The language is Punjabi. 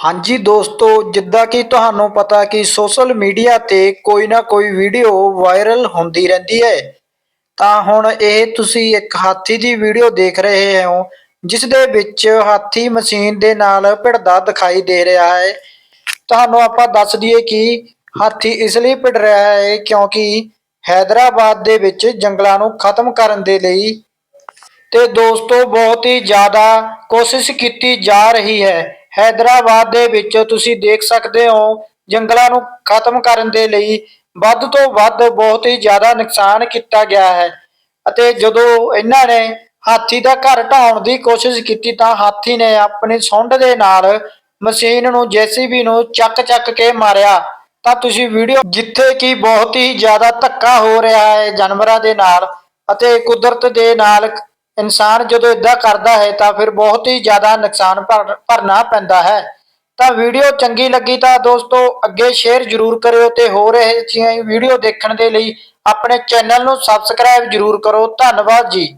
ਹਾਂਜੀ ਦੋਸਤੋ, ਜਿੱਦਾਂ ਕਿ ਤੁਹਾਨੂੰ ਪਤਾ ਕਿ ਸੋਸ਼ਲ ਮੀਡੀਆ ਤੇ ਕੋਈ ਨਾ ਕੋਈ ਵੀਡੀਓ ਵਾਇਰਲ ਹੁੰਦੀ ਰਹਿੰਦੀ ਹੈ। ਤਾਂ ਹੁਣ ਇਹ ਤੁਸੀਂ ਇੱਕ ਹਾਥੀ ਦੀ ਵੀਡੀਓ ਦੇਖ ਰਹੇ ਹੋ, ਜਿਸ ਦੇ ਵਿੱਚ ਹਾਥੀ ਮਸ਼ੀਨ ਦੇ ਨਾਲ ਭਿੜਦਾ ਦਿਖਾਈ ਦੇ ਰਿਹਾ ਹੈ। ਤੁਹਾਨੂੰ ਆਪਾਂ ਦੱਸ ਦਈਏ ਕਿ ਹਾਥੀ ਇਸ ਲਈ ਭਿੜ ਰਿਹਾ ਹੈ ਕਿਉਂਕਿ ਹੈਦਰਾਬਾਦ ਦੇ ਵਿੱਚ ਜੰਗਲਾਂ ਨੂੰ ਖਤਮ ਕਰਨ ਦੇ ਲਈ ਤੇ ਦੋਸਤੋ, ਬਹੁਤ ਹੀ ਜ਼ਿਆਦਾ ਕੋਸ਼ਿਸ਼ ਕੀਤੀ ਜਾ ਰਹੀ ਹੈ। ਹੈਦਰਾਬਾਦ ਦੇ ਵਿੱਚ ਤੁਸੀਂ ਦੇਖ ਸਕਦੇ ਹੋ, ਜੰਗਲਾਂ ਨੂੰ ਖਤਮ ਕਰਨ ਦੇ ਲਈ ਵੱਧ ਤੋਂ ਵੱਧ ਬਹੁਤ ਹੀ ਜ਼ਿਆਦਾ ਨੁਕਸਾਨ ਕੀਤਾ ਗਿਆ ਹੈ। ਅਤੇ ਜਦੋਂ ਇਹਨਾਂ ਨੇ ਹਾਥੀ ਦਾ ਘਰ ਢਾਉਣ ਦੀ ਕੋਸ਼ਿਸ਼ ਕੀਤੀ ਤਾਂ ਹਾਥੀ ਨੇ ਆਪਣੀ ਸੁੰਡ ਦੇ ਨਾਲ ਮਸ਼ੀਨ ਨੂੰ ਜੀਸੀਬੀ ਨੂੰ ਚੱਕ ਚੱਕ ਕੇ ਮਾਰਿਆ। ਤਾਂ ਤੁਸੀਂ ਵੀਡੀਓ ਜਿੱਥੇ ਕਿ ਬਹੁਤ ਹੀ ਜ਼ਿਆਦਾ ਧੱਕਾ ਹੋ ਰਿਹਾ ਹੈ ਜਾਨਵਰਾਂ ਦੇ ਨਾਲ ਅਤੇ ਕੁਦਰਤ ਦੇ ਨਾਲ ਇਨਸਾਨ ਜਦੋਂ ਇਦਾਂ ਕਰਦਾ ਹੈ ਤਾਂ ਫਿਰ ਬਹੁਤ ਹੀ ਜ਼ਿਆਦਾ ਨੁਕਸਾਨ ਭਰ- ਭਰਨਾ ਪੈਂਦਾ ਹੈ। ਤਾਂ ਵੀਡੀਓ ਚੰਗੀ ਲੱਗੀ ਤਾਂ ਦੋਸਤੋ ਅੱਗੇ ਸ਼ੇਅਰ ਜ਼ਰੂਰ ਕਰਿਓ ਤੇ ਹੋ ਰਹੇ ਜਿਹੀਆਂ ਵੀਡੀਓ ਦੇਖਣ ਦੇ ਲਈ ਆਪਣੇ ਚੈਨਲ ਨੂੰ ਸਬਸਕ੍ਰਾਈਬ ਜ਼ਰੂਰ ਕਰੋ। ਧੰਨਵਾਦ ਜੀ।